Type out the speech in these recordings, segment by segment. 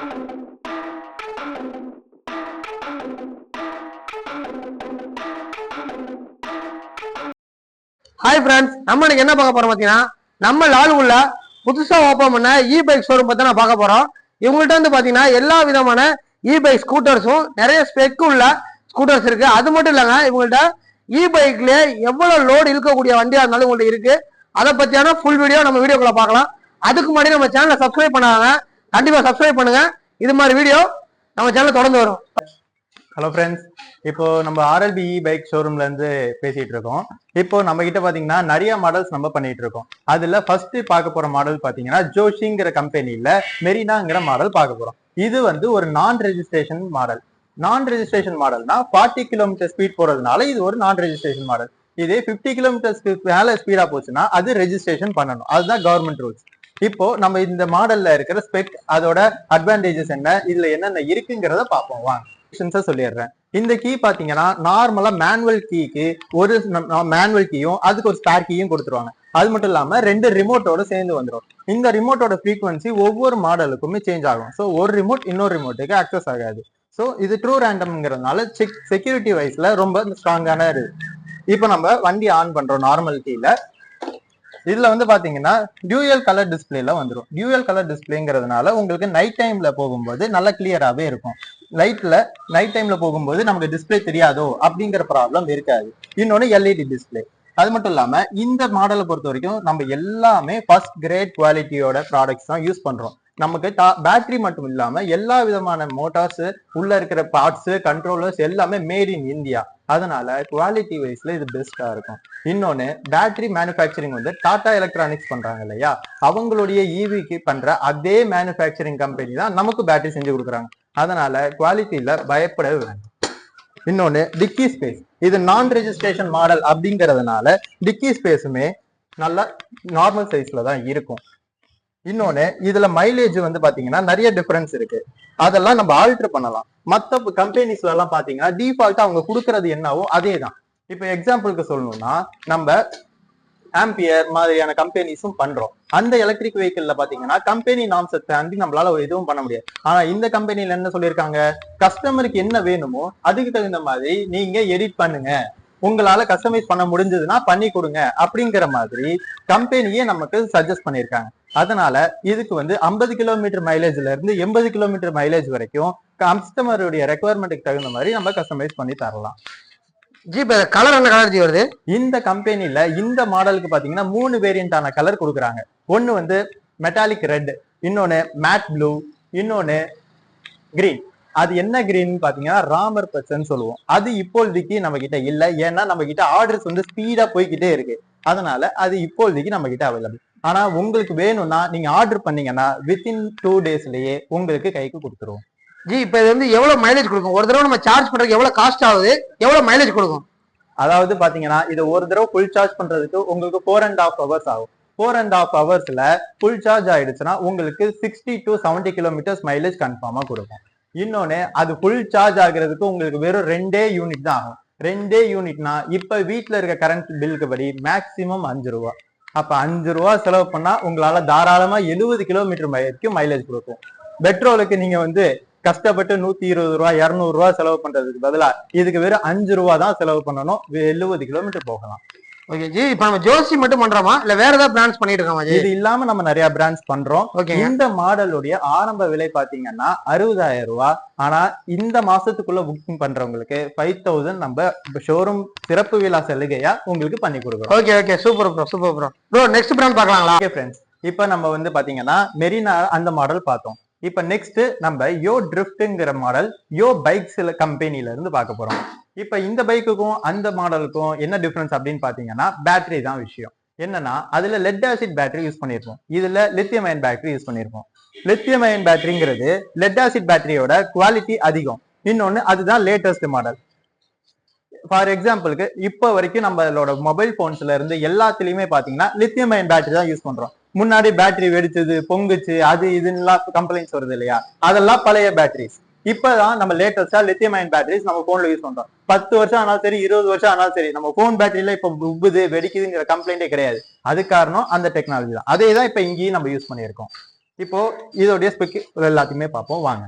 Hi friends நம்ம இன்னைக்கு என்ன பார்க்க போறோம் பார்த்தீங்கன்னா நம்ம லாலுக்குள்ள புதுசாக ஓப்பன் பண்ண இ பைக் ஷோரூம் பற்றி நான் பார்க்க போகிறோம் இவங்கள்ட்ட வந்து பார்த்தீங்கன்னா எல்லா விதமான இ பைக் ஸ்கூட்டர்ஸும் நிறைய ஸ்பெக் உள்ள ஸ்கூட்டர்ஸ் இருக்கு. அது மட்டும் இல்லைங்க இவங்கள்ட்ட இ பைக்லேயே எவ்வளோ லோடு இழுக்கக்கூடிய வண்டியாக இருந்தாலும் உங்கள்ட்ட இருக்கு. அதை பற்றியான ஃபுல் வீடியோ நம்ம வீடியோக்குள்ள பார்க்கலாம். அதுக்கு முன்னாடி நம்ம சேனலை சப்ஸ்கிரைப் பண்ணாங்க கண்டிப்பா சப்ஸ்கிரைப் பண்ணுங்க. இது மாதிரி வீடியோ நம்ம சேனல் தொடர்ந்து வரும். ஹலோ ஃப்ரெண்ட்ஸ் இப்போ நம்ம ஆர்எல்பிஇ பைக் ஷோரூம்ல இருந்து பேசிட்டு இருக்கோம். இப்போ நம்ம கிட்ட பாத்தீங்கன்னா நிறைய மாடல்ஸ் நம்ம பண்ணிட்டு இருக்கோம். அதுல ஃபர்ஸ்ட் பார்க்க போற மாடல் பாத்தீங்கன்னா ஜோஷிங்கிற கம்பெனில மெரினாங்கிற மாடல் பார்க்க போறோம். இது வந்து ஒரு நான் ரெஜிஸ்ட்ரேஷன் மாடல் நான் ரெஜிஸ்ட்ரேஷன் மாடல்னா ஃபார்ட்டி கிலோமீட்டர் ஸ்பீட் போறதுனால இது ஒரு நான் ரெஜிஸ்ட்ரேஷன் மாடல் இதே ஃபிஃப்டி கிலோமீட்டர்ஸ்க்கு மேல ஸ்பீடா போச்சுன்னா அது ரெஜிஸ்ட்ரேஷன் பண்ணணும். அதுதான் கவர்மெண்ட் ரூல்ஸ் இப்போ நம்ம இந்த மாடல்ல இருக்கிற ஸ்பெக் அதோட அட்வான்டேஜஸ் என்ன இதுல என்னென்ன இருக்குங்கிறத பார்ப்போம். வாங்க. சொல்லிடுறேன். இந்த கீ பாத்தீங்கன்னா நார்மலா மேனுவல் கீக்கு ஒரு மேனுவல் கீயும் அதுக்கு ஒரு ஸ்பேர் கீயும் கொடுத்துருவாங்க. அது மட்டும் இல்லாம ரெண்டு ரிமோட்டோட சேர்ந்து வந்துடும் இந்த ரிமோட்டோட ஃப்ரீக்வன்சி ஒவ்வொரு மாடலுக்குமே சேஞ்ச் ஆகும். ஸோ ஒரு ரிமோட் இன்னொரு ரிமோட்டுக்கு அக்சஸ் ஆகாது. ஸோ இது ட்ரூ ரேண்டம்ங்கிறதுனால செக் செக்யூரிட்டி வைஸ்ல ரொம்ப ஸ்ட்ராங்கான இருக்கு இப்போ நம்ம வண்டி ஆன் பண்றோம் நார்மல் கீழ இதுல வந்து பாத்தீங்கன்னா டியூயல் கலர் டிஸ்பிளேல வந்துடும் டியூயல் கலர் டிஸ்பிளேங்கிறதுனால உங்களுக்கு நைட் டைம்ல போகும்போது நல்லா கிளியராகவே இருக்கும். லைட்ல நைட் டைம்ல போகும்போது நமக்கு டிஸ்பிளே தெரியாதோ அப்படிங்கிற ப்ராப்ளம் இருக்காது. இன்னொன்னு எல்இடி டிஸ்பிளே அது மட்டும் இல்லாம இந்த மாடலை பொறுத்த வரைக்கும் நம்ம எல்லாமே ஃபர்ஸ்ட் கிரேட் குவாலிட்டியோட ப்ராடக்ட்ஸ் தான் யூஸ் பண்றோம். நமக்கு பேட்டரி மட்டும் இல்லாம எல்லா விதமான மோட்டார்ஸ் உள்ள இருக்கிற பார்ட்ஸ் கண்ட்ரோலர்ஸ் எல்லாமே மேட் இன் இந்தியா அதனால குவாலிட்டி வைஸ்ல இது பெஸ்டா இருக்கும். இன்னொன்னு பேட்டரி மேனுஃபேக்சரிங் வந்து டாடா எலக்ட்ரானிக்ஸ் பண்றாங்க இல்லையா? அவங்களுடைய ஈவிக்கு பண்ற அதே மேனுஃபேக்சரிங் கம்பெனி தான் நமக்கு பேட்டரி செஞ்சு கொடுக்குறாங்க. அதனால குவாலிட்டியில பயப்படவே வேண்டாம். இன்னொன்னு டிக்கி ஸ்பேஸ் இது நான் ரெஜிஸ்ட்ரேஷன் மாடல் அப்படிங்கறதுனால டிக்கி ஸ்பேஸுமே நல்லா நார்மல் சைஸ்ல தான் இருக்கும். இன்னொன்னு இதுல மைலேஜ் வந்து பாத்தீங்கன்னா நிறைய டிஃபரன்ஸ் இருக்கு. அதெல்லாம் நம்ம ஆல்டர் பண்ணலாம். மற்ற கம்பெனிஸ்ல எல்லாம் பாத்தீங்கன்னா டிஃபால்ட்டா அவங்க கொடுக்கறது என்னவோ அதே தான் இப்போ எக்ஸாம்பிளுக்கு சொல்லணும்னா நம்ம ஆம்பியர் மாதிரியான கம்பெனிஸும் பண்றோம். அந்த எலக்ட்ரிக் வெஹிக்கிள்ல பாத்தீங்கன்னா கம்பெனி நாம்ஸை தாண்டி நம்மளால எதுவும் பண்ண முடியாது. ஆனா இந்த கம்பெனில என்ன சொல்லியிருக்காங்க? கஸ்டமருக்கு என்ன வேணுமோ அதுக்கு தகுந்த மாதிரி நீங்க எடிட் பண்ணுங்க. உங்களால கஸ்டமைஸ் பண்ண முடிஞ்சதுன்னா பண்ணி கொடுங்க அப்படிங்கிற மாதிரி கம்பெனியே நமக்கு சஜஸ்ட் பண்ணியிருக்காங்க. அதனால இதுக்கு வந்து ஐம்பது கிலோமீட்டர் மைலேஜ்ல இருந்து எண்பது கிலோமீட்டர் மைலேஜ் வரைக்கும் கஸ்டமருடைய ரெக்குவயர்மெண்ட்டுக்கு தகுந்த மாதிரி நம்ம கஸ்டமைஸ் பண்ணி தரலாம். ஜி இப்போ கலர் என்ன கலர் ஜி வருது? இந்த கம்பெனில இந்த மாடலுக்கு பாத்தீங்கன்னா மூணு வேரியண்டான கலர் கொடுக்குறாங்க. ஒன்னு வந்து மெட்டாலிக் ரெட் இன்னொன்னு மேட் ப்ளூ இன்னொன்னு கிரீன் அது என்ன கிரீன் பாத்தீங்கன்னா ராமர் பச்சைன்னு சொல்லுவோம். அது இப்போதைக்கு நம்ம கிட்ட இல்ல. ஏன்னா நம்ம கிட்ட ஆர்டர்ஸ் வந்து ஸ்பீடா போய்கிட்டே இருக்கு. அதனால அது இப்போதைக்கு நம்ம கிட்ட அவைலபிள் ஆனா உங்களுக்கு வேணும்னா நீங்க ஆர்டர் பண்ணீங்கன்னா வித்தின் டூ டேஸ்லயே உங்களுக்கு கைக்கு கொடுத்துருவோம். ஜி இப்போ இது வந்து எவ்வளவு மைலேஜ் கொடுக்கும்? ஒரு தடவை நம்ம சார்ஜ் பண்றதுக்கு எவ்வளவு காஸ்ட் ஆகுது? எவ்வளவு மைலேஜ் கொடுக்கும்? அதாவது பாத்தீங்கன்னா இது ஒரு தடவை ஃபுல் சார்ஜ் பண்றதுக்கு உங்களுக்கு ஃபோர் அண்ட் ஹாஃப் ஹவர்ஸ் ஆகும். ஃபோர் அண்ட் ஹாஃப் ஹவர்ஸ்ல ஃபுல் சார்ஜ் ஆயிடுச்சுன்னா உங்களுக்கு sixty to seventy kilometres mileage கன்ஃபார்மா கொடுக்கும். இன்னொன்னு அது ஃபுல் சார்ஜ் ஆகுறதுக்கு உங்களுக்கு வெறும் ரெண்டே யூனிட் தான் ஆகும். ரெண்டே யூனிட்னா இப்ப வீட்டுல இருக்க கரண்ட் பில்லுக்கு படி மேக்சிமம் அஞ்சு ரூபா. அப்ப அஞ்சு ரூபா செலவு பண்ணா உங்களால தாராளமா எழுபது கிலோமீட்டர் வரைக்கும் மைலேஜ் கொடுக்கும். பெட்ரோலுக்கு நீங்க வந்து கஷ்டப்பட்டு நூத்தி இருபது ரூபா இருநூறு ரூபா செலவு பண்றதுக்கு பதிலா இதுக்கு வெறும் அஞ்சு ரூபா தான் செலவு பண்ணணும். எழுபது கிலோமீட்டர் போகலாம். ஓகே ஜி இப்போ நம்ம ஜோசி மட்டும் பண்றோமா? இல்ல வேற ஏதாவது பிரான்ச் பண்ணிட்டு இருக்கோமா ஜி? இது இல்லாம நம்ம நிறைய பிராண்ட்ஸ் பண்றோம். ஓகே இந்த மாடலுடைய ஆரம்ப விலை பாத்தீங்கன்னா அறுபதாயிரம் ரூபாய் ஆனா இந்த மாசத்துக்குள்ள புக்கிங் பண்றவங்களுக்கு ஃபைவ் தௌசண்ட் நம்ம ஷோரூம் சிறப்பு விழா சலுகையா உங்களுக்கு பண்ணி கொடுக்குறோம். Okay okay super bro super bro bro next brand பார்க்கலாங்களா? Okay friends இப்போ நம்ம வந்து பாத்தீங்கன்னா மெரினா அந்த மாடல் பார்த்தோம். இப்போ நெக்ஸ்ட் நம்ம யோ ட்ரிஃப்ட்ங்கிற மாடல் யோ பைக்ஸ் கம்பெனில இருந்து பார்க்க போறோம். இப்போ இந்த பைக்குக்கும் அந்த மாடலுக்கும் என்ன டிஃபரன்ஸ் அப்படின்னு பாத்தீங்கன்னா பேட்டரி தான் விஷயம். என்னன்னா அதுல லெட் ஆசிட் பேட்டரி யூஸ் பண்ணிருப்போம் இதுல லித்தியம் அயன் பேட்டரி யூஸ் பண்ணிருப்போம் லித்தியம் அயன் பேட்டரிங்கிறது லெட் ஆசிட் பேட்டரியோட குவாலிட்டி அதிகம். இன்னொன்னு அதுதான் லேட்டஸ்ட் மாடல் ஃபார் எக்ஸாம்பிளுக்கு இப்போ வரைக்கும் நம்மளோட மொபைல் போன்ஸ்ல இருந்து எல்லாத்துலயுமே பாத்தீங்கன்னா லித்தியம் அயன் பேட்டரி தான் யூஸ் பண்றோம். முன்னாடி பேட்டரி வெடிச்சது பொங்குச்சு அது இதுலாம் கம்ப்ளைண்ட்ஸ் வருது இல்லையா? அதெல்லாம் பழைய பேட்டரிஸ் இப்பதான் நம்ம லேட்டஸ்டா லித்தியம் அயன் பேட்டரிஸ் நம்ம போன்ல யூஸ் பண்றோம். பத்து வருஷம் ஆனாலும் சரி இருபது வருஷம் ஆனாலும் சரி நம்ம போன் பேட்டரியில இப்ப உப்புது வெடிக்குதுங்கிற கம்ப்ளைண்டே கிடையாது. அது காரணம் அந்த டெக்னாலஜி தான். அதே தான் இப்ப இங்கேயும் நம்ம யூஸ் பண்ணியிருக்கோம். இப்போ இதோடைய ஸ்பெக் எல்லாத்தையுமே பார்ப்போம். வாங்க.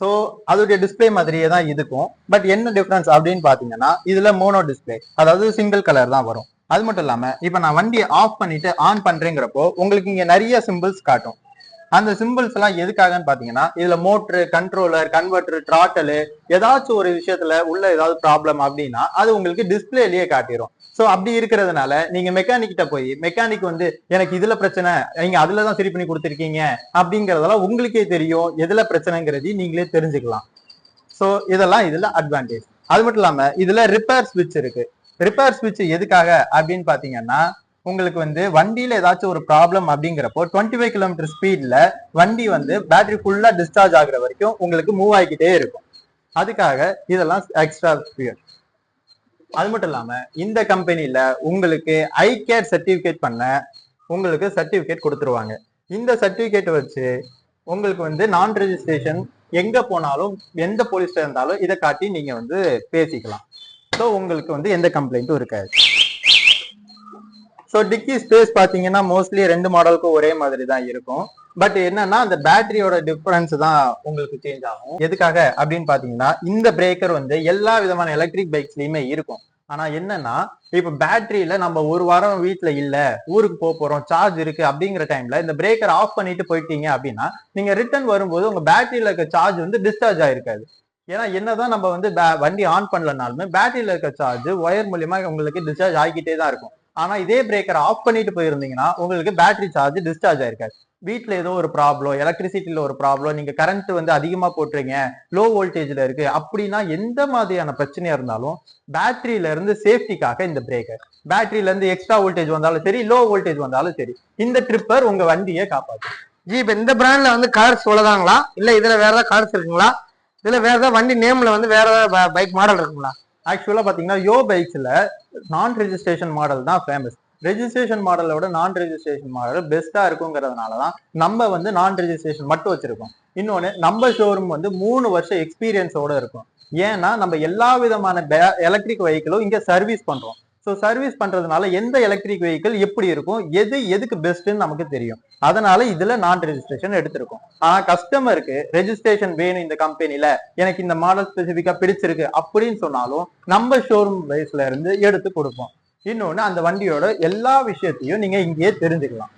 ஸோ அதோடைய டிஸ்ப்ளே மாதிரியே தான் இருக்கும் பட் என்ன டிஃப்ரென்ஸ் அப்படின்னு பார்த்தீங்கன்னா இதுல மோனோ டிஸ்ப்ளே அதாவது சிங்கிள் கலர் தான் வரும். அது மட்டும் இல்லாம இப்ப நான் வண்டியை ஆஃப் பண்ணிட்டு ஆன் பண்றேங்கிறப்போ உங்களுக்கு இங்க நிறைய சிம்பிள்ஸ் காட்டும். அந்த சிம்பிள்ஸ் எல்லாம் எதுக்காகன்னு பாத்தீங்கன்னா இதுல மோட்ரு கண்ட்ரோலர் கன்வெர்டர் ட்ராட்டலு ஏதாச்சும் ஒரு விஷயத்துல உள்ள ஏதாவது ப்ராப்ளம் அப்படின்னா அது உங்களுக்கு டிஸ்பிளேலயே காட்டிடும் சோ அப்படி இருக்கிறதுனால நீங்க மெக்கானிக் கிட்ட போய் மெக்கானிக் வந்து எனக்கு இதுல பிரச்சனை நீங்க அதுல தான் சரி பண்ணி கொடுத்துருக்கீங்க அப்படிங்கறதெல்லாம் உங்களுக்கே தெரியும். எதுல பிரச்சனைங்கிறது நீங்களே தெரிஞ்சுக்கலாம். சோ இதெல்லாம் இதுல அட்வான்டேஜ் அது மட்டும் இல்லாம இதுல ரிப்பேர் ஸ்விட்ச் இருக்கு. ரிப்பேர் ஸ்விட்ச் எதுக்காக அப்படின்னு பாத்தீங்கன்னா உங்களுக்கு வந்து வண்டியில ஏதாச்சும் ஒரு ப்ராப்ளம் அப்படிங்கிறப்போ டுவெண்ட்டி ஃபைவ் கிலோமீட்டர் ஸ்பீட்ல வண்டி வந்து பேட்டரி ஃபுல்லா டிஸ்சார்ஜ் ஆகுற வரைக்கும் உங்களுக்கு மூவ் ஆகிக்கிட்டே இருக்கும். அதுக்காக இதெல்லாம் எக்ஸ்ட்ரா ஸ்பீட் அது மட்டும் இல்லாம இந்த கம்பெனில உங்களுக்கு ஐ கேர் சர்டிபிகேட் பண்ண உங்களுக்கு சர்டிபிகேட் கொடுத்துருவாங்க. இந்த சர்டிபிகேட் வச்சு உங்களுக்கு வந்து நான் ரெஜிஸ்ட்ரேஷன் எங்க போனாலும் எந்த போலீஸ்ல இருந்தாலும் இதை காட்டி நீங்க வந்து பேசிக்கலாம். ஸோ உங்களுக்கு வந்து எந்த கம்ப்ளைண்ட்டும் இருக்காது. ஸோ டிக்கி ஸ்பேஸ் பாத்தீங்கன்னா மோஸ்ட்லி ரெண்டு மாடலுக்கும் ஒரே மாதிரி தான் இருக்கும். பட் என்னன்னா அந்த பேட்டரியோட டிஃபரன்ஸ் தான் உங்களுக்கு சேஞ்ச் ஆகும். எதுக்காக? அப்படின்னு பாத்தீங்கன்னா இந்த பிரேக்கர் வந்து எல்லா விதமான எலக்ட்ரிக் பைக்ஸ்லயுமே இருக்கும். ஆனா என்னன்னா இப்ப பேட்டரியில நம்ம ஒரு வாரம் வீட்ல இல்ல ஊருக்கு போக போறோம் சார்ஜ் இருக்கு அப்படிங்கிற டைம்ல இந்த பிரேக்கர் ஆஃப் பண்ணிட்டு போயிட்டீங்க அப்படின்னா நீங்க ரிட்டர்ன் வரும்போது உங்க பேட்டரியில இருக்க சார்ஜ் வந்து டிஸ்சார்ஜ் ஆயிருக்காது. ஏன்னா என்னதான் நம்ம வந்து வண்டி ஆன் பண்ணலனாலுமே பேட்டரியில இருக்க சார்ஜ் ஒயர் மூலியமா உங்களுக்கு டிஸ்சார்ஜ் ஆகிக்கிட்டே தான் இருக்கும். ஆனா இதே பிரேக்கர் ஆஃப் பண்ணிட்டு போயிருந்தீங்கன்னா உங்களுக்கு பேட்டரி சார்ஜ் டிஸ்சார்ஜ் ஆயிருக்காது. வீட்டில் ஏதோ ஒரு ப்ராப்ளம் எலக்ட்ரிசிட்டியில் ஒரு ப்ராப்ளம் நீங்கள் கரண்ட் வந்து அதிகமாக போட்டுறீங்க லோ வோல்டேஜில் இருக்கு அப்படின்னா எந்த மாதிரியான பிரச்சனையாக இருந்தாலும் பேட்டரியிலேருந்து சேஃப்டிக்காக இந்த பிரேக்கர் பேட்டரியிலேருந்து எக்ஸ்ட்ரா வோல்டேஜ் வந்தாலும் சரி லோ வோல்டேஜ் வந்தாலும் சரி இந்த ட்ரிப்பர் உங்கள் வண்டியை காப்பாற்றும் ஜி இப்போ இந்த பிராண்டில் வந்து கலர்ஸ் இவ்வளோதாங்களா இல்லை இதில் வேறு ஏதாவது கலர்ஸ் இருக்குங்களா? இல்லை வேற ஏதாவது வண்டி நேம்ல வந்து வேற ஏதாவது பைக் மாடல் இருக்குங்களா? ஆக்சுவலாக பார்த்தீங்கன்னா யோ பைக்ஸில் நான் ரெஜிஸ்ட்ரேஷன் மாடல் தான் ஃபேமஸ் ரெஜிஸ்ட்ரேஷன் மாடலோட நான் ரெஜிஸ்ட்ரேஷன் மாடல் பெஸ்ட்டாக இருக்குங்கிறதுனால தான் நம்ம வந்து நான் ரெஜிஸ்ட்ரேஷன் மட்டும் வச்சுருக்கோம். இன்னொன்னு நம்ம ஷோரூம் வந்து மூணு வருஷம் எக்ஸ்பீரியன்ஸோட இருக்கும். ஏன்னா நம்ம எல்லா விதமான எலக்ட்ரிக் வெஹிக்கிளும் இங்கே சர்வீஸ் பண்ணுறோம் ஸோ சர்வீஸ் பண்றதுனால எந்த எலக்ட்ரிக் வெஹிக்கிள் எப்படி இருக்கும் எது எதுக்கு பெஸ்ட்னு நமக்கு தெரியும். அதனால இதுல நான் ரெஜிஸ்ட்ரேஷன் எடுத்திருக்கோம். ஆனா கஸ்டமருக்கு ரெஜிஸ்ட்ரேஷன் வேணும் இந்த கம்பெனில எனக்கு இந்த மாடல் ஸ்பெசிஃபிக்கா பிடிச்சிருக்கு அப்படின்னு சொன்னாலும் நம்ம ஷோரூம் வைஸ்ல இருந்து எடுத்து கொடுப்போம். இன்னொன்னு அந்த வண்டியோட எல்லா விஷயத்தையும் நீங்க இங்கேயே தெரிஞ்சுக்கலாம்.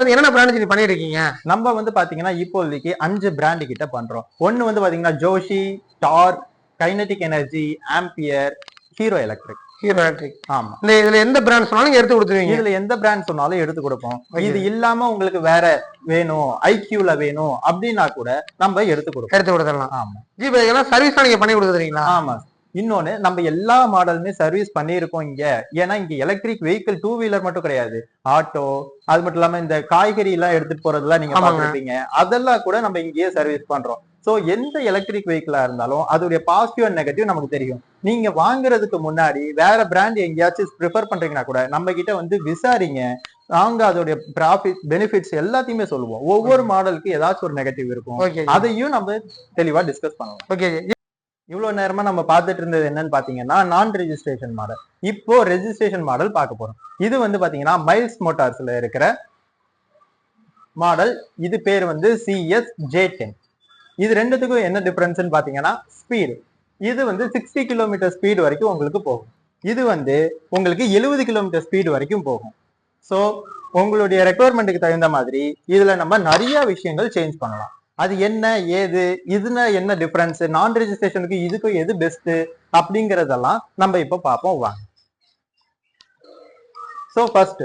என்னென்ன பிராண்ட் நீங்க பண்ணிட்டு இருக்கீங்க நம்ம வந்து பாத்தீங்கன்னா இப்போதைக்கு அஞ்சு பிராண்டு கிட்ட பண்றோம். ஒன்னு வந்து பாத்தீங்கன்னா Joshi Tork Kinetic energy Ampere Hero Electric Hero Electric ஆமா. இந்த இதுல எந்த பிராண்ட் சொன்னாலும் எடுத்து கொடுத்துருவீங்க. இதுல எந்த பிராண்ட் சொன்னாலும் எடுத்து கொடுப்போம். இது இல்லாம உங்களுக்கு வேற வேணும் ஐக்யூல வேணும் அப்படின்னா கூட நம்ம எடுத்து கொடுப்போம். எடுத்து கொடுத்துடலாம். ஆமா. ஜி இப்ப இதெல்லாம் சர்வீஸ் நீங்க பண்ணி கொடுத்துறீங்களா ஆமா. இன்னொன்னு நம்ம எல்லா மாடலுமே சர்வீஸ் பண்ணியிருக்கோம் இங்க. ஏன்னா இங்க எலக்ட்ரிக் வெஹிக்கிள் டூ வீலர் மட்டும் கிடையாது. ஆட்டோ அது மட்டும் இல்லாம இந்த காய்கறி எல்லாம் எடுத்துட்டு போறதெல்லாம் நீங்க. பாத்துருப்பீங்க அதெல்லாம் கூட நம்ம இங்கேயே சர்வீஸ் பண்றோம். சோ எந்த எலக்ட்ரிக் வெஹிக்கிளா இருந்தாலும் அதோடைய பாசிட்டிவ் அண்ட் நெகட்டிவ் நமக்கு தெரியும். நீங்க வாங்குறதுக்கு முன்னாடி வேற பிராண்ட் எங்கேயாச்சும் ப்ரிஃபர் பண்றீங்கன்னா கூட நம்ம கிட்ட வந்து விசாரிங்க. நாங்க அதோடைய ப்ராஃபிட் பெனிஃபிட்ஸ் எல்லாத்தையுமே சொல்லுவோம். ஒவ்வொரு மாடலுக்கு ஏதாச்சும் ஒரு நெகட்டிவ் இருக்கும். அதையும் நம்ம தெளிவா டிஸ்கஸ் பண்ணலாம். ஓகே இவ்வளவு நேரமா நம்ம பார்த்துட்டு இருந்தது என்னன்னு பாத்தீங்கன்னா நான் ரெஜிஸ்ட்ரேஷன் மாடல் இப்போ ரெஜிஸ்ட்ரேஷன் மாடல் பார்க்க போறோம். இது வந்து பாத்தீங்கன்னா மைல்ஸ் மோட்டார்ஸ்ல இருக்கிற மாடல் இது பேர் வந்து சிஎஸ் ஜே டென் இது ரெண்டுத்துக்கும் என்ன டிஃபரன்ஸ்னு பாத்தீங்கன்னா ஸ்பீடு இது வந்து சிக்ஸ்டி கிலோமீட்டர் ஸ்பீடு வரைக்கும் உங்களுக்கு போகும். இது வந்து உங்களுக்கு எழுபது கிலோமீட்டர் ஸ்பீடு வரைக்கும் போகும். ஸோ உங்களுடைய ரெக்குவயர்மெண்ட்டுக்கு தகுந்த மாதிரி இதில் நம்ம நிறைய விஷயங்கள் சேஞ்ச் பண்ணலாம். அது என்ன ஏது இதுல என்ன டிஃபரன்ஸ் நான் ரெஜிஸ்ட்ரேஷனுக்கு இதுக்கும் எது பெஸ்ட் அப்படிங்கறதெல்லாம் நம்ம இப்போ பார்ப்போம் வாங்க. ஸோ ஃபர்ஸ்ட்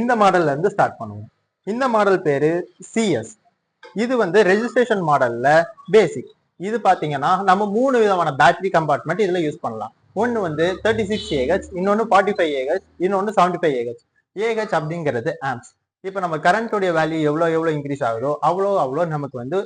இந்த மாடல்ல இருந்து ஸ்டார்ட் பண்ணுவோம். இந்த மாடல் பேரு சிஎஸ் இது வந்து ரெஜிஸ்ட்ரேஷன் மாடல்ல பேசிக் இது பாத்தீங்கன்னா நம்ம மூணு விதமான பேட்டரி கம்பார்ட்மெண்ட் இதுல யூஸ் பண்ணலாம். ஒன்னு வந்து தேர்ட்டி சிக்ஸ் ஏஹெச் இன்னொன்னு ஃபார்ட்டி ஃபைவ் ஏஹெச் இன்னொன்னு செவன்டி ஃபைவ் ஏஹெச் ஏஹெச் அப்படிங்கிறது ஆம்ஸ் இப்போ நம்ம கரண்ட்டோடைய வேல்யூ எவ்வளோ எவ்வளோ இன்க்ரீஸ் ஆகுதோ அவ்வளோ அவ்வளோ நமக்கு வந்து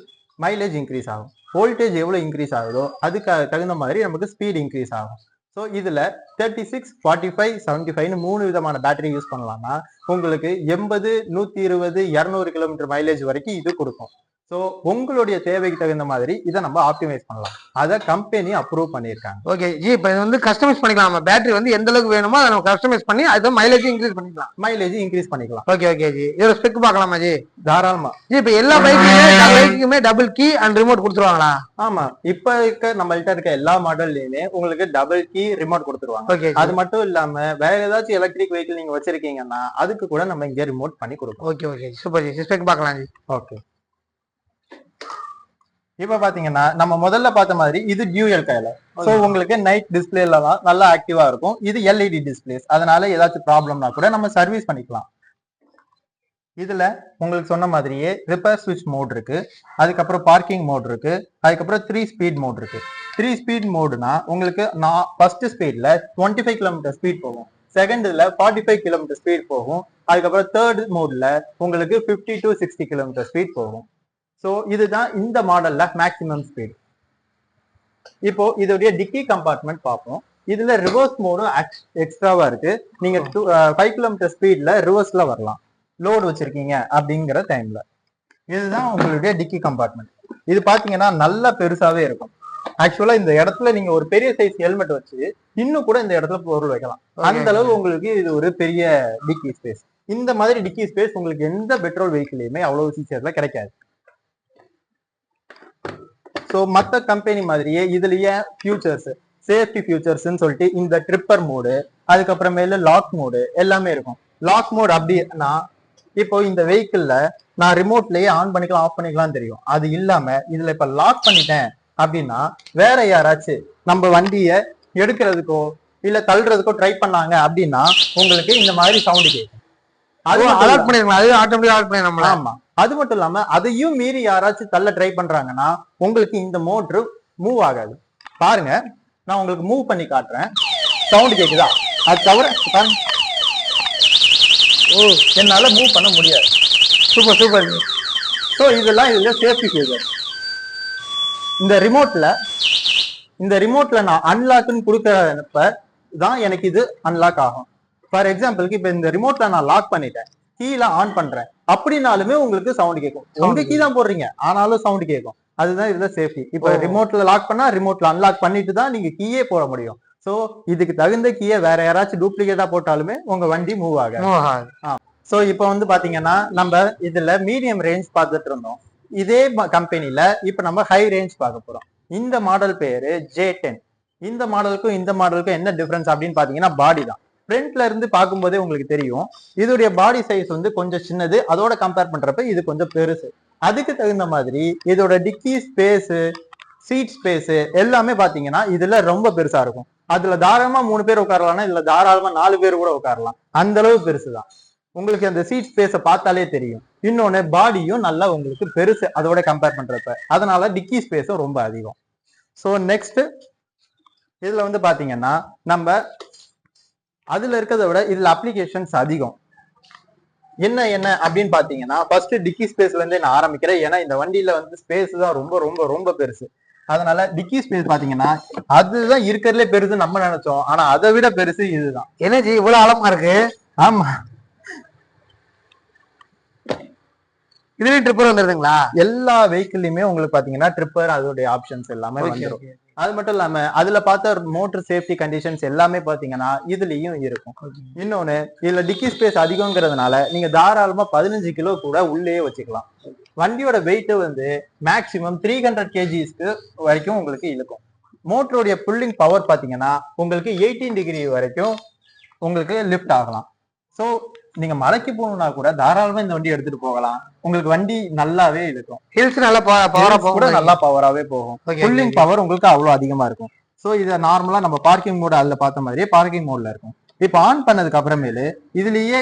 மைலேஜ் இன்க்ரீஸ் ஆகும். வோல்டேஜ் எவ்வளோ இன்க்ரீஸ் ஆகுதோ அதுக்கு தகுந்த மாதிரி நமக்கு ஸ்பீட் இன்க்ரீஸ் ஆகும். ஸோ இதில் thirty six forty five seventy ஃபைவ்னு மூணு விதமான பேட்டரி யூஸ் பண்ணலாம்னா உங்களுக்கு எண்பது நூற்றி இருபது இரநூறு கிலோமீட்டர் மைலேஜ் வரைக்கும் இது கொடுக்கும். ஸோ உங்களுடைய தேவைக்கு தகுந்த மாதிரி இதை நம்ம ஆப்டிமைஸ் பண்ணலாம். அதை கம்பெனி அப்ரூவ் பண்ணியிருக்காங்க. ஓகே ஜி இப்போ இது வந்து கஸ்டமைஸ் பண்ணிக்கலாம்? நம்ம பேட்டரி வந்து எந்த அளவுக்கு வேணுமோ அதை நம்ம கஸ்டமைஸ் பண்ணி அது மைலேஜ் இன்க்ரீஸ் பண்ணிக்கலாம். மைலேஜ் இன்க்ரீஸ் பண்ணிக்கலாம். Okay okay ji. இதோட ஸ்பெக் பார்க்கலாமா ஜி? தாராளமா. ஜி இப்போ எல்லா பைக்குமே பைக்குமே டபுள் கீ அண்ட் ரிமோட் கொடுத்துருவாங்களா? ஆமா. இப்ப இருக்க நம்மள்ட்ட இருக்க எல்லா மாடல்லையுமே உங்களுக்கு டபுள் கீ ரிமோட் கொடுத்துருவாங்க. ஓகே அது மட்டும் இல்லாம வேற ஏதாச்சும் எலக்ட்ரிக் வெஹிக்கிள் நீங்க வச்சிருக்கீங்கன்னா அதுக்கு கூட நம்ம இங்க ரிமோட் பண்ணி கொடுப்போம் okay okay super ji. Spec பார்க்கலாம் ஜி. ஓகே இப்ப பாத்தீங்கன்னா நம்ம முதல்ல பார்த்த மாதிரி இது டியூயல் கைல சோ உங்களுக்கு நைட் டிஸ்பிளேல தான் நல்லா ஆக்டிவா இருக்கும். இது எல்இடி டிஸ்பிளேஸ் அதனால ஏதாச்சும் ப்ராப்ளம்னா கூட நம்ம சர்வீஸ் பண்ணிக்கலாம். இதுல உங்களுக்கு சொன்ன மாதிரியே ரிப்பேர் ஸ்விட்ச் மோட் இருக்கு. அதுக்கப்புறம் பார்க்கிங் மோட் இருக்கு. அதுக்கப்புறம் த்ரீ ஸ்பீட் மோட் இருக்கு. த்ரீ ஸ்பீட் மோடுனா உங்களுக்கு நான் ஃபர்ஸ்ட் ஸ்பீட்ல டுவெண்ட்டி ஃபைவ் கிலோமீட்டர் ஸ்பீட் போகும். செகண்ட்ல ஃபார்ட்டி ஃபைவ் கிலோமீட்டர் ஸ்பீட் போகும். அதுக்கப்புறம் தேர்ட் மோட்ல உங்களுக்கு fifty to sixty kilometre speed போகும். ஸோ இதுதான் இந்த மாடல்ல மேக்ஸிமம் ஸ்பீட் இப்போ இதோடைய டிக்கி கம்பார்ட்மெண்ட் பார்ப்போம். இதுல ரிவர்ஸ் மோடும் எக்ஸ்ட்ராவா இருக்கு. நீங்க ஃபைவ் கிலோமீட்டர் ஸ்பீட்ல ரிவர்ஸ்ல வரலாம். லோடு வச்சிருக்கீங்க அப்படிங்கிற டைம்ல இதுதான் உங்களுடைய டிக்கி கம்பார்ட்மெண்ட் இது பாத்தீங்கன்னா நல்லா பெருசாவே இருக்கும். ஆக்சுவலா இந்த இடத்துல நீங்க ஒரு பெரிய சைஸ் ஹெல்மெட் வச்சு இன்னும் கூட இந்த இடத்துல பொருள் வைக்கலாம். அந்த அளவு உங்களுக்கு இது ஒரு பெரிய டிக்கி ஸ்பேஸ் இந்த மாதிரி டிக்கி ஸ்பேஸ் உங்களுக்கு எந்த பெட்ரோல் வெஹிக்கிளையுமே அவ்வளவு சீக்கிரத்துல கிடைக்காது. ஸோ மற்ற கம்பெனி மாதிரியே இதுலயே ஃபியூச்சர்ஸ் சேஃப்டி ஃபியூச்சர்ஸ்னு சொல்லிட்டு இந்த ட்ரிப்பர் மோடு அதுக்கப்புறமேல லாக் மோடு எல்லாமே இருக்கும். லாக் மோட் அப்படின்னா இப்போ இந்த வெஹிக்கிள்ல நான் ரிமோட்லயே ஆன் பண்ணிக்கலாம் ஆஃப் பண்ணிக்கலாம் தெரியும். அது இல்லாம இதுல இப்ப லாக் பண்ணிட்டேன் அப்படின்னா வேற யாராச்சும் நம்ம வண்டியை எடுக்கிறதுக்கோ இல்ல தள்ளுறதுக்கோ ட்ரை பண்ணாங்க அப்படின்னா உங்களுக்கு இந்த மாதிரி சவுண்டு கேட்கும் அது மட்டும் அலர்ட் பண்ணிருக்கலாம். அது ஆட்டோமேட்டிக் அலர்ட் பண்ணி நம்மள. ஆமா. அது மட்டும் இல்லாம அதையும் மீறி யாராச்சும் தள்ள ட்ரை பண்றாங்கன்னா உங்களுக்கு இந்த மோட்ரு மூவ் ஆகாது. பாருங்க நான் உங்களுக்கு மூவ் பண்ணி காட்டுறேன். சவுண்ட் கேக்குதா? அது தவிர பாருங்க. ஓ என்னால மூவ் பண்ண முடியாது. சூப்பர் சூப்பர் ஸோ இதெல்லாம் இதுல சேஃப்டி ஃபீச்சர் இந்த ரிமோட்ல இந்த ரிமோட்ல நான் அன்லாக்னு கொடுக்கறப்ப தான் எனக்கு இது அன்லாக் ஆகும். ஃபார் எக்ஸாம்பிளுக்கு இப்போ இந்த ரிமோட்ல நான் லாக் பண்ணிட்டேன். கீழ ஆன் பண்றேன். அப்படின்னாலுமே உங்களுக்கு சவுண்ட் கேட்கும் உங்க கீ தான் போடுறீங்க. ஆனாலும் சவுண்ட் கேட்கும் அதுதான் இதுல சேஃப்டி இப்போ. ரிமோட்ல லாக் பண்ணா ரிமோட்ல அன்லாக் பண்ணிட்டு தான் நீங்க கீயே போட முடியும். சோ இதுக்கு தகுந்த கீயை வேற யாராச்சும் டூப்ளிகேட்டா போட்டாலுமே உங்க வண்டி மூவ் ஆகாது. சோ இப்போ வந்து பாத்தீங்கன்னா நம்ம இதுல மீடியம் ரேஞ்ச் பார்த்துட்டு இருந்தோம். இதே கம்பெனில இப்ப நம்ம ஹை ரேஞ்ச் பார்க்க போறோம். இந்த மாடல் பேரு ஜே டென் இந்த மாடலுக்கும் இந்த மாடலுக்கும் என்ன டிஃபரன்ஸ் அப்படின்னு பாத்தீங்கன்னா பாடி தான். ஃப்ரண்ட்ல இருந்து பார்க்கும்போதே உங்களுக்கு தெரியும். இதோடைய பாடி சைஸ் வந்து கொஞ்சம் சின்னது. அதோட கம்பேர் பண்றப்ப இது கொஞ்சம் பெருசு. அதுக்கு தகுந்த மாதிரி இதோட டிக்கி ஸ்பேஸ் சீட் ஸ்பேஸ் எல்லாமே பாத்தீங்கன்னா இதுல ரொம்ப பெருசா இருக்கும். அதுல தாராளமா மூணு பேர் உட்காரலாம்னா இதுல தாராளமா நாலு பேர் கூட உட்காரலாம். அந்த அளவு பெருசுதான் உங்களுக்கு அந்த சீட் ஸ்பேஸ பார்த்தாலே தெரியும். இன்னொன்னு பாடியும் நல்லா உங்களுக்கு பெருசு அதோட கம்பேர் பண்றப்ப. அதனால டிக்கி ஸ்பேஸும் ரொம்ப அதிகம். ஸோ நெக்ஸ்ட் இதுல வந்து பாத்தீங்கன்னா நம்ம அதுல இருக்கிறத விட இதுல அப்ளிகேஷன்ஸ் அதிகம். என்ன என்ன அப்படின்னு பாத்தீங்கன்னா ஃபர்ஸ்ட் டிக்கி ஸ்பேஸ்ல இருந்தே நான் ஆரம்பிக்கிறேன். ஏன்னா இந்த வண்டியில வந்து ஸ்பேஸ் தான் ரொம்ப ரொம்ப ரொம்ப பெருசு. அதனால டிக்கி ஸ்பேஸ் பாத்தீங்கன்னா அதுதான் இருக்கிறதுலே பெருசு நம்ம நினைச்சோம். ஆனா அதை விட பெருசு இதுதான். என்ன ஜி இவ்வளவு ஆழமா இருக்கு? ஆமா. இதுலயும் ட்ரிப்பர் வந்துருதுங்களா? எல்லா வெஹிக்கிள்லயுமே உங்களுக்கு பாத்தீங்கன்னா ட்ரிப்பர் அதோடைய ஆப்ஷன்ஸ் எல்லாமே ஓகே அது மட்டும் இல்லாம அதுல பார்த்த மோட்டர் சேஃப்டி கண்டிஷன்ஸ் எல்லாமே பாத்தீங்கன்னா இதுலயும் இருக்கும். இன்னொன்னு இதுல டிக்கி ஸ்பேஸ் அதிகங்கிறதுனால நீங்க தாராளமா பதினஞ்சு கிலோ கூட உள்ளேயே வச்சுக்கலாம். வண்டியோட வெயிட் வந்து மேக்சிமம் த்ரீ ஹண்ட்ரட் கேஜிஸ்க்கு வரைக்கும் உங்களுக்கு இழுக்கும். மோட்டருடைய புல்லிங் பவர் பாத்தீங்கன்னா உங்களுக்கு எயிட்டீன் டிகிரி வரைக்கும் உங்களுக்கு லிஃப்ட் ஆகலாம். ஸோ நீங்க மலைக்கு போகணும்னா கூட தாராளமா இந்த வண்டி எடுத்துட்டு போகலாம். உங்களுக்கு வண்டி நல்லாவே இழுக்கும் ஹில்ஸ் நல்லா பவரா கூட நல்லா பவராவே போகும். புல்லிங். பவர் உங்களுக்கு அவ்வளவு அதிகமா இருக்கும். சோ இத நார்மலா நம்ம பார்க்கிங் மோட் அதுல பார்த்த மாதிரியே பார்க்கிங் மோட்ல இருக்கும். இப்போ ஆன் பண்ணதுக்கு அப்புறமேலு இதுலயே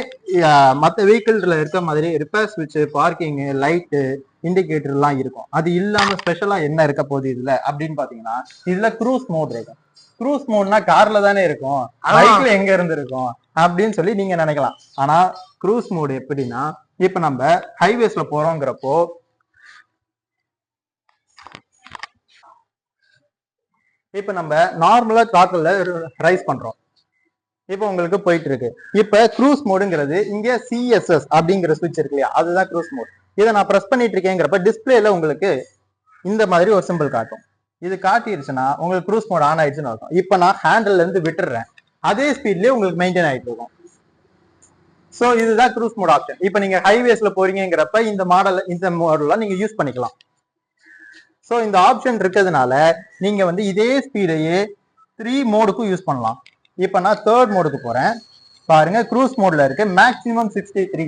மத்த வெஹிக்கிள்ல இருக்க மாதிரி ரிப்பேர் ஸ்விட்ச் பார்க்கிங் லைட்டு இண்டிகேட்டர் எல்லாம் இருக்கும். அது இல்லாம ஸ்பெஷலா என்ன இருக்க போகுது இதுல? அப்படின்னு பாத்தீங்கன்னா இதுல க்ரூஸ் மோட் இருக்கும். க்ரூஸ் மோட்னா கார்ல தானே இருக்கும். பைக்ல எங்க இருந்து இருக்கும்? அப்படின்னு சொல்லி நீங்க நினைக்கலாம். ஆனா க்ரூஸ் மோடு எப்படின்னா இப்ப நம்ம ஹைவேஸ்ல போறோங்கிறப்போ இப்ப நம்ம நார்மலா த்ராட்டில் ரைஸ் பண்றோம். இப்போ உங்களுக்கு போயிட்டு இருக்கு. இப்ப க்ரூஸ் மோடுங்கிறது இங்க சிஎஸ்எஸ் அப்படிங்கிற சுவிட்ச் இருக்கு இல்லையா? அதுதான் க்ரூஸ் மோட் இதை நான் ப்ரெஸ் பண்ணிட்டு இருக்கேங்கிறப்ப டிஸ்பிளேல உங்களுக்கு இந்த மாதிரி ஒரு சிம்பிள் காட்டும். இது காட்டிடுச்சுன்னா உங்களுக்கு க்ரூஸ் மோட் ஆன் ஆயிடுச்சுன்னு இருக்கும் இப்போ நான் ஹேண்டில் இருந்து விட்டுறேன். அதே ஸ்பீட்லயே உங்களுக்கு மெயின்டைன் ஆயிட்டு இருக்கும். ஸோ இதுதான் க்ரூஸ் மோட் ஆப்ஷன் இப்போ நீங்க ஹைவேஸ்ல போறீங்கிறப்ப இந்த மாடல் இந்த மாடல்லாம் நீங்க யூஸ் பண்ணிக்கலாம். ஸோ இந்த ஆப்ஷன் இருக்கிறதுனால நீங்க வந்து இதே ஸ்பீடையே த்ரீ மோடுக்கும் யூஸ் பண்ணலாம். இப்போ நான் தேர்ட் மோடுக்கு போறேன். பாருங்க க்ரூஸ் மோட்ல இருக்கு மேக்ஸிமம் சிக்ஸ்டி த்ரீ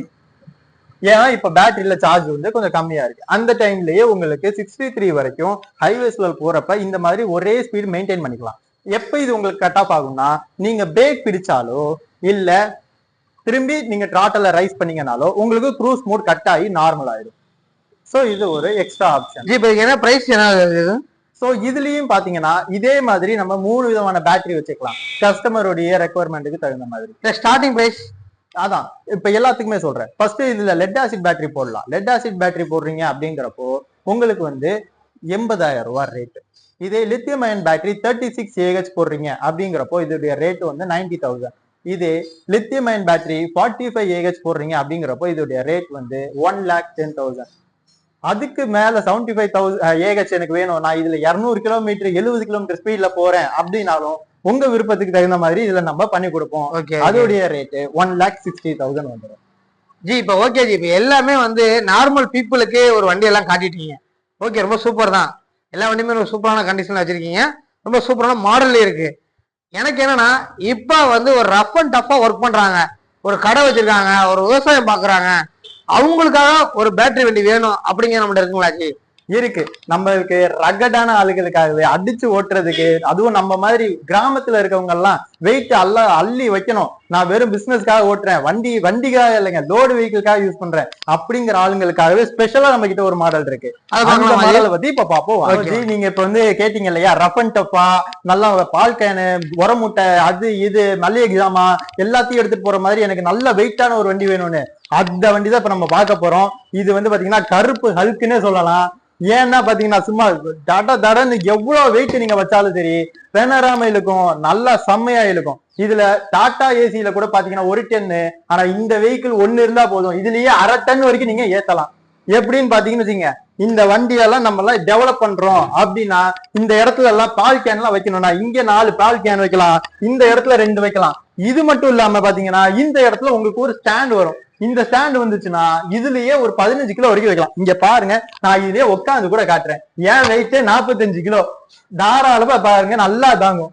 ஏன்னா இப்போ பேட்டரியில சார்ஜ் வந்து கொஞ்சம் கம்மியா இருக்கு. அந்த டைம்லயே உங்களுக்கு சிக்ஸ்டி த்ரீ வரைக்கும் ஹைவேஸ்ல போறப்ப இந்த மாதிரி ஒரே ஸ்பீடு மெயின்டைன் பண்ணிக்கலாம். எப்ப இது உங்களுக்கு கட் ஆஃப் ஆகும்னா நீங்க பிரேக் பிடிச்சாலோ இல்ல திரும்பி நீங்க ட்ராட்டல ரைஸ் பண்ணீங்கனாலோ உங்களுக்கு க்ரூஸ் மோட் கட் ஆகி நார்மல் ஆயிடும். ஸோ இது ஒரு எக்ஸ்ட்ரா ஆப்ஷன் இப்போ என்ன பிரைஸ் என்ன ஸோ இதுலயும் பாத்தீங்கன்னா இதே மாதிரி நம்ம மூணு விதமான பேட்டரி வச்சுக்கலாம். கஸ்டமருடைய ரெக்குவயர்மெண்ட்டுக்கு தகுந்த மாதிரி. ஸ்டார்டிங் பிரைஸ் அதான். இப்ப எல்லாத்துக்குமே சொல்றேன். ஃபர்ஸ்ட் இதுல லெட் ஆசிட் பேட்டரி போடலாம். லெட் ஆசிட் பேட்டரி போடுறீங்க அப்படிங்கிறப்போ உங்களுக்கு வந்து எண்பதாயிரம் ரூபாய் ரேட் இதே lithium ion battery thirty six AH போடுறீங்க அப்படிங்கிறப்போ இதோடைய ரேட் வந்து நைன்டி தௌசண்ட் இதே lithium ion battery forty five AH போடுறீங்க அப்படிங்கிறப்போ இதோடைய ரேட் வந்து ஒன் லேக் டென் தௌசண்ட் அதுக்கு மேல செவன்டி ஃபைவ் தௌசண்ட் ஏஹெச் எனக்கு வேணும் நான் இதுல இருநூறு கிலோமீட்டர் எழுபது கிலோமீட்டர் ஸ்பீட்ல போறேன் அப்படின்னாலும் உங்க விருப்பத்துக்கு தகுந்த மாதிரி இதுல நம்ம பண்ணி கொடுப்போம். அதோடைய rate one lakh sixty thousand வந்துடும் ஜி இப்போ ஓகே ஜி. இப்போ எல்லாமே வந்து நார்மல் பீப்புளுக்கு ஒரு வண்டி எல்லாம் காட்டிட்டீங்க. ஓகே ரொம்ப சூப்பர் தான். எல்லா வண்டியுமே ரொம்ப சூப்பரான கண்டிஷனில் வச்சுருக்கீங்க. ரொம்ப சூப்பரான மாடல் இருக்குது எனக்கு என்னென்னா இப்போ வந்து ஒரு ரஃப் அண்ட் டஃப்பாக ஒர்க் பண்ணுறாங்க ஒரு கடை வச்சுருக்காங்க ஒரு விவசாயம் பார்க்குறாங்க அவங்களுக்காக ஒரு பேட்டரி வண்டி வேணும் அப்படிங்கிற நம்மகிட்ட இருக்குங்களாச்சு இருக்கு. நம்மளுக்கு ரகடான ஆளுகளுக்காகவே அடிச்சு ஓட்டுறதுக்கு அதுவும் நம்ம மாதிரி கிராமத்துல இருக்கவங்க எல்லாம் வெயிட் அல்ல அள்ளி வைக்கணும். நான் வெறும் பிசினஸ்க்காக ஓட்டுறேன். வண்டி வண்டிக்காக இல்லைங்க லோடு வெஹிக்கிள்காக யூஸ் பண்றேன். அப்படிங்கிற ஆளுங்களுக்காகவே ஸ்பெஷலா நம்ம கிட்ட ஒரு மாடல் இருக்கு. அந்த? மாடலை பத்தி இப்ப பாப்போம் நீங்க இப்ப வந்து கேட்டீங்க இல்லையா ரஃப் அண்ட் டஃபா நல்லா பால் கேனு உரமுட்டை அது இது மல்லிகை ஜாமா எல்லாத்தையும் எடுத்துட்டு போற மாதிரி எனக்கு நல்ல வெயிட்டான ஒரு வண்டி வேணும்னு. அந்த வண்டி தான் இப்ப நம்ம பார்க்க போறோம். இது வந்து பாத்தீங்கன்னா கருப்பு ஹல்க்குன்னே சொல்லலாம். ஏன்னா பாத்தீங்கன்னா சும்மா தட தடன்னு எவ்வளவு வெயிட் நீங்க வச்சாலும் சரி பெனராம இழுக்கும் நல்லா செம்மையா இழுக்கும். இதுல டாடா ஏசியில கூட பாத்தீங்கன்னா ஒரு டென்னு ஆனா இந்த வெஹிக்கிள் ஒன்னு இருந்தா போதும். இதுலயே அரை டன் வரைக்கும் நீங்க ஏத்தலாம். எப்படின்னு பாத்தீங்கன்னு வச்சுங்க இந்த வண்டியெல்லாம் நம்ம எல்லாம் டெவலப் பண்றோம் அப்படின்னா இந்த இடத்துல எல்லாம் பால் கேன் எல்லாம் வைக்கணும்னா இங்க நாலு பால் கேன் வைக்கலாம் இந்த இடத்துல ரெண்டு வைக்கலாம். இது மட்டும் இல்லாம பாத்தீங்கன்னா இந்த இடத்துல உங்களுக்கு ஒரு ஸ்டாண்ட் வரும். இந்த ஸ்டாண்ட் வந்துச்சுன்னா இதுலயே ஒரு பதினஞ்சு கிலோ வரைக்கும் வைக்கலாம். இங்க பாருங்க நான் இதுலயே உட்காந்து கூட காட்டுறேன். ஏன் வெயிட்டே நாற்பத்தஞ்சு கிலோ. தாராளமா பாருங்க நல்லா தாங்கும்.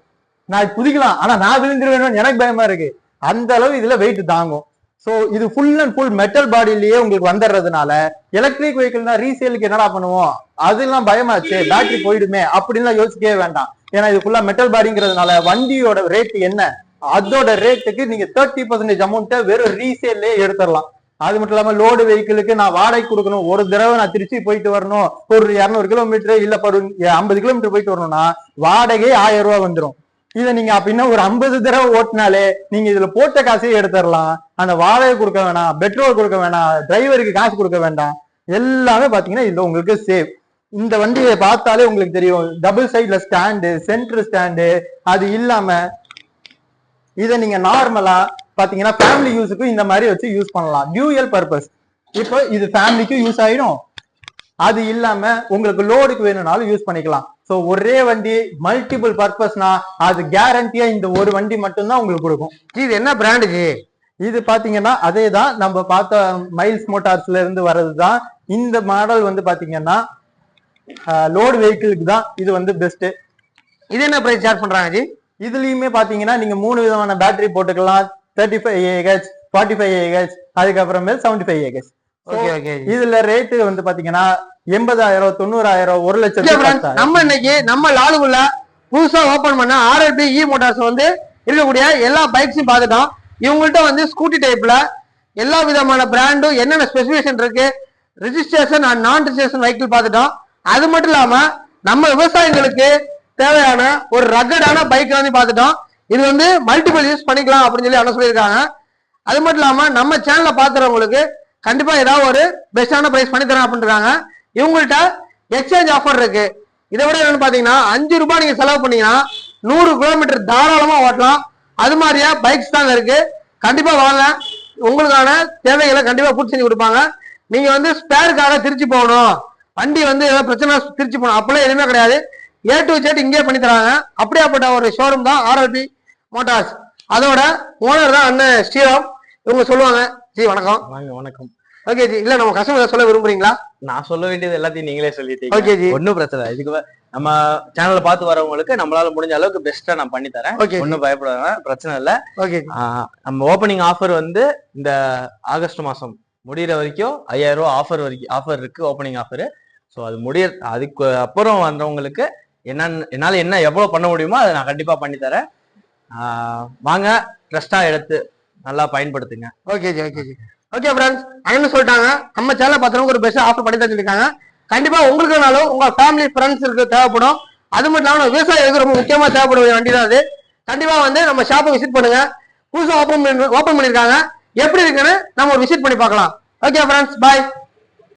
நான் குதிக்கலாம் ஆனா நான் விழுந்துருவேணும்னு எனக்கு பயமா இருக்கு. அந்த அளவு இதுல வெயிட் தாங்கும். சோ இது ஃபுல் அண்ட் ஃபுல் மெட்டல் பாடியிலேயே உங்களுக்கு வந்துடுறதுனால எலக்ட்ரிக் வெஹிக்கிள்னா ரீசேலுக்கு என்னடா பண்ணுவோம்? அதெல்லாம் பயமாச்சு பேட்டரி போயிடுமே அப்படின்லாம் யோசிக்கவே வேண்டாம். ஏன்னா இது ஃபுல்லா மெட்டல் பாடிங்கிறதுனால வண்டியோட ரேட் என்ன? அதோட ரேட்டுக்கு நீங்க தேர்ட்டி பர்சன்டேஜ் அமௌண்ட்டை வெறும் ரீசேல்லே எடுத்துடலாம். அது மட்டும் இல்லாம லோடு வெஹிக்கிளுக்கு நான் வாடகை கொடுக்கணும். ஒரு தடவை நான் திருச்சி போயிட்டு வரணும். ஒரு இரநூறு கிலோமீட்டர் இல்ல ஒரு ஐம்பது கிலோமீட்டர் போயிட்டு வரணும்னா வாடகை ஆயிரம் ரூபாய் வந்துடும் இதை நீங்க அப்படின்னா ஒரு ஐம்பது தடவை ஓட்டினாலே நீங்க இதுல போட்ட காசையே எடுத்துடலாம். அந்த வாடகை கொடுக்க வேணாம் பெட்ரோல் கொடுக்க வேணாம் டிரைவருக்கு காசு கொடுக்க வேண்டாம். எல்லாமே பாத்தீங்கன்னா இதுல உங்களுக்கு சேவ் இந்த வண்டியை பார்த்தாலே உங்களுக்கு தெரியும். டபுள் சைட்ல ஸ்டாண்டு சென்டர் ஸ்டாண்டு அது இல்லாம இதை நீங்க நார்மலா பாத்தீங்கன்னா ஃபேமிலி யூஸுக்கும் இந்த மாதிரி வச்சு யூஸ் பண்ணலாம். டியூயல் பர்பஸ் இப்போ இது ஃபேமிலிக்கும் யூஸ் ஆயிடும். அது இல்லாம உங்களுக்கு லோடுக்கு வேணும்னாலும் யூஸ் பண்ணிக்கலாம். சோ ஒரே வண்டி மல்டிபிள் பர்பஸ்னா அது கேரண்டியா இந்த ஒரு வண்டி மட்டும்தான் உங்களுக்கு கொடுக்கும். இது என்ன பிராண்டு ஜி இது பாத்தீங்கன்னா அதே தான் நம்ம பார்த்த மைல்ஸ் மோட்டார்ஸ்ல இருந்து வர்றது தான் இந்த மாடல் வந்து பாத்தீங்கன்னா லோடு வெஹிக்கிளுக்கு தான் இது வந்து பெஸ்ட் இது என்ன பிரைஸ் சார்ஜ் பண்றாங்க ஜி? இதுலயுமே பாத்தீங்கன்னா நீங்க மூணு விதமான பேட்டரி போட்டுக்கலாம். Thirty five AH forty five AH அதுக்கப்புறமேல் seventy five AH okay okay ji இதுல ரேட்டு வந்து பாத்தீங்கன்னா எண்பதாயிரம் தொண்ணூறாயிரம் ஒரு லட்சம் நம்ம இன்னைக்கு நம்ம லாலுக்குள்ள புதுசா ஓபன் பண்ண ஆர்எல்பி இ மோட்டார்ஸ் வந்து இருக்கக்கூடிய எல்லா பைக்ஸையும் பார்த்துட்டோம். இவங்கள்ட்ட வந்து ஸ்கூட்டி டைப்ல எல்லா விதமான பிராண்டும் என்னென்ன ஸ்பெசிஃபிகேஷன் இருக்கு registration and non registration vehicle பார்த்துட்டோம். அது மட்டும் இல்லாம நம்ம விவசாயிகளுக்கு தேவையான ஒரு ரகடான பைக் வந்து பார்த்துட்டோம். இது வந்து மல்டிபிள் யூஸ் பண்ணிக்கலாம் அப்படின்னு சொல்லி அண்ணன் சொல்லியிருக்காங்க. அது மட்டும் இல்லாமல் நம்ம சேனலை பாத்துறவங்களுக்கு கண்டிப்பா ஏதாவது ஒரு பெஸ்டான பிரைஸ் பண்ணி தரேன் அப்படின்றாங்க இவங்கள்ட்ட எக்ஸ்சேஞ்ச் ஆஃபர் இருக்கு. இதை விட என்னன்னு பாத்தீங்கன்னா அஞ்சு ரூபாய் நீங்க செலவு பண்ணீங்கன்னா நூறு கிலோமீட்டர் தாராளமா ஓட்டலாம். அது மாதிரியா பைக்ஸ் தாங்க இருக்கு. கண்டிப்பா வாங்க. உங்களுக்கான தேவைகளை கண்டிப்பா பூர்த்தி செஞ்சு கொடுப்பாங்க. நீங்க வந்து ஸ்பேருக்காக திருச்சி போகணும். வண்டி வந்து ஏதாவது பிரச்சனை திருச்சி போகணும். அப்பெல்லாம் எதுவுமே கிடையாது. ஏ டு ஜெட் இங்கே பண்ணி தராங்க. அப்படியாப்பட்ட ஒரு ஷோரூம் தான் ஆர்எல்பி மோட்டார்ஸ் அதோட ஓனர் தான் அண்ணன் ஸ்ரீராம். இவங்க சொல்லுவாங்க ஜி வணக்கம். வணக்கம் ஓகே ஜி. இல்ல நம்ம கஸ்டமர் சொல்ல விரும்புறீங்களா? நான் சொல்ல வேண்டியது எல்லாத்தையும் நீங்களே சொல்லிட்டீங்க. ஓகே ஜி. ஒன்னும் பிரச்சனை. இதுக்கு நம்ம சேனலை பார்த்து வரவங்களுக்கு நம்மளால முடிஞ்ச அளவுக்கு பெஸ்டா நான் பண்ணி தரேன். ஓகே ஒன்னும் பயப்படாத பிரச்சனை இல்ல. ஓகே நம்ம ஓப்பனிங் ஆஃபர் வந்து இந்த ஆகஸ்ட் மாசம் முடியிற வரைக்கும் ஐயாயிரம் ரூபாய் ஆஃபர் வரைக்கும் ஆஃபர் இருக்கு ஓப்பனிங் ஆஃபர் ஸோ அது முடிய அதுக்கு அப்புறம் வந்தவங்களுக்கு என்னன்னு என்னால என்ன எவ்வளவு பண்ண முடியுமோ அதை நான் கண்டிப்பா பண்ணி தரேன் வாங்க ட்ரஸ்டா எடுத்து நல்லா பயன்படுத்துங்க. Okay ji okay ji okay friends அண்ணன் சொல்லிட்டாங்க. நம்ம சேனல் பார்த்தவங்க ஒரு பெஸ்ட் ஆஃபர் பண்ணி தான் சொல்லியிருக்காங்க கண்டிப்பா உங்களுக்குனாலும் உங்க ஃபேமிலி ஃப்ரெண்ட்ஸ் இருக்கு தேவைப்படும். அது மட்டும் இல்லாமல் விவசாயிகளுக்கு ரொம்ப முக்கியமா தேவைப்படும் வண்டி தான் அது. கண்டிப்பா வந்து நம்ம ஷாப்பை விசிட் பண்ணுங்க. புதுசாக ஓப்பன் பண்ணி ஓப்பன் பண்ணியிருக்காங்க. எப்படி இருக்குன்னு நம்ம ஒரு விசிட் பண்ணி பார்க்கலாம். Okay friends bye